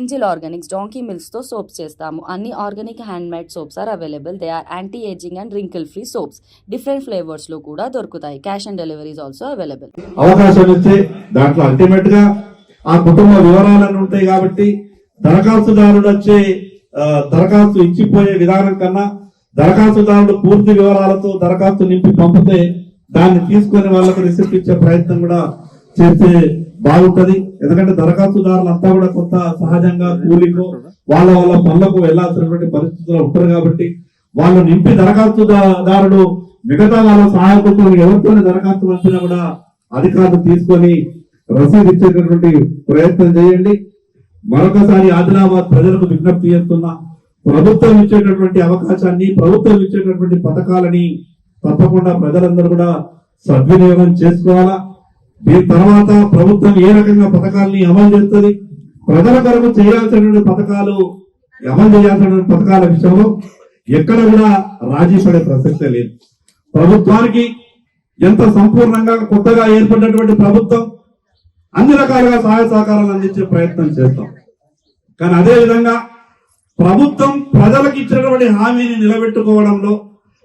Angel Organics donkey మిల్క్స్తో soaps చేస్తాము. అన్ని organic hand made soaps are available. They are anti ageing and wrinkle free soaps. Different ఫ్లేవర్స్లో కూడా దొరుకుతాయి. Cash on deliveries also available. అవకాశం ఇస్తే దాంట్లో అల్టిమేట్గా ఆ కుటుంబ వివరాలు ఉంటాయి కాబట్టి దరఖాస్తుదారుడు వచ్చే దరఖాస్తు ఇచ్చిపోయే విధానం కన్నా దరఖాస్తుదారుడు పూర్తి వివరాలతో దరఖాస్తు నింపి పంపితే దాన్ని తీసుకునే వాళ్ళకు రిసిప్ట్ ఇచ్చే ప్రయత్నం కూడా చేసే బాగుంటది. ఎందుకంటే దరఖాస్తుదారులు అంతా కూడా కొంత సహజంగా కూలికో వాళ్ళ వాళ్ళ పనులకు వెళ్ళాల్సినటువంటి పరిస్థితుల్లో ఉంటారు కాబట్టి వాళ్ళు నింపి దరఖాస్తుదారుడు మిగతా వాళ్ళ సహాయకులతో ఎవరితో దరఖాస్తు వచ్చినా కూడా అధికారులు తీసుకొని రసీదు ఇచ్చేటటువంటి ప్రయత్నం చేయండి. మరొకసారి ఆదిలాబాద్ ప్రజలకు విజ్ఞప్తి చేస్తున్నా ప్రభుత్వం ఇచ్చేటటువంటి అవకాశాన్ని ప్రభుత్వం ఇచ్చేటటువంటి పథకాలని తప్పకుండా ప్రజలందరూ కూడా సద్వినియోగం చేసుకోవాలా? దీని తర్వాత ప్రభుత్వం ఏ రకంగా పథకాలని అమలు చేస్తుంది? ప్రజల కొరకు చేయాల్సినటువంటి పథకాలు అమలు చేయాల్సినటువంటి పథకాల విషయంలో ఎక్కడ కూడా రాజీ పడే ప్రసక్తే లేదు. ప్రభుత్వానికి ఎంత సంపూర్ణంగా కొత్తగా ఏర్పడినటువంటి ప్రభుత్వం అన్ని రకాలుగా సహాయ సహకారాలు అందించే ప్రయత్నం చేస్తాం. కానీ అదే విధంగా ప్రభుత్వం ప్రజలకు ఇచ్చినటువంటి హామీని నిలబెట్టుకోవడంలో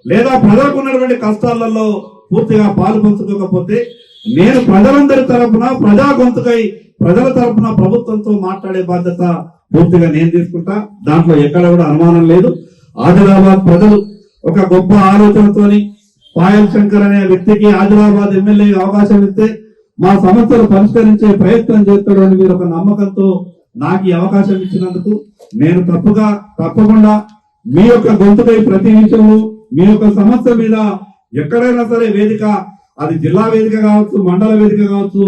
లేదా ప్రజలకు ఉన్నటువంటి కష్టాలలో పూర్తిగా పాలు పంచుకోకపోతే నేను ప్రజలందరి తరపున ప్రజా గొంతుకై ప్రజల తరపున ప్రభుత్వంతో మాట్లాడే బాధ్యత పూర్తిగా నేను తీసుకుంటా. దాంట్లో ఎక్కడ కూడా అనుమానం లేదు. ఆదిలాబాద్ ప్రజలు ఒక గొప్ప ఆలోచనతోని పాయల్ శంకర్ అనే వ్యక్తికి ఆదిలాబాద్ ఎమ్మెల్యే అవకాశం ఇస్తే మా సమస్యలు పరిష్కరించే ప్రయత్నం చేస్తాడు అని మీరు ఒక నమ్మకంతో నాకు ఈ అవకాశం ఇచ్చినందుకు నేను తప్పుగా తప్పకుండా మీ యొక్క గొంతుకై ప్రతి విషయంలో మీ యొక్క సమస్య మీద ఎక్కడైనా సరే వేదిక అది జిల్లా వేదిక కావచ్చు మండల వేదిక కావచ్చు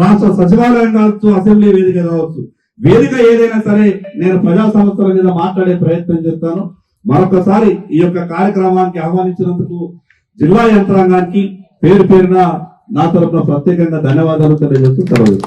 రాష్ట్ర సచివాలయం కావచ్చు అసెంబ్లీ వేదిక కావచ్చు. వేదిక ఏదైనా సరే నేను ప్రజా సమస్యల మీద మాట్లాడే ప్రయత్నం చేస్తాను. మరొకసారి ఈ యొక్క కార్యక్రమానికి ఆహ్వానించినందుకు జిల్లా యంత్రాంగానికి పేరు పేరున నా తరఫున ప్రత్యేకంగా ధన్యవాదాలు తెలియజేస్తూ సెలవు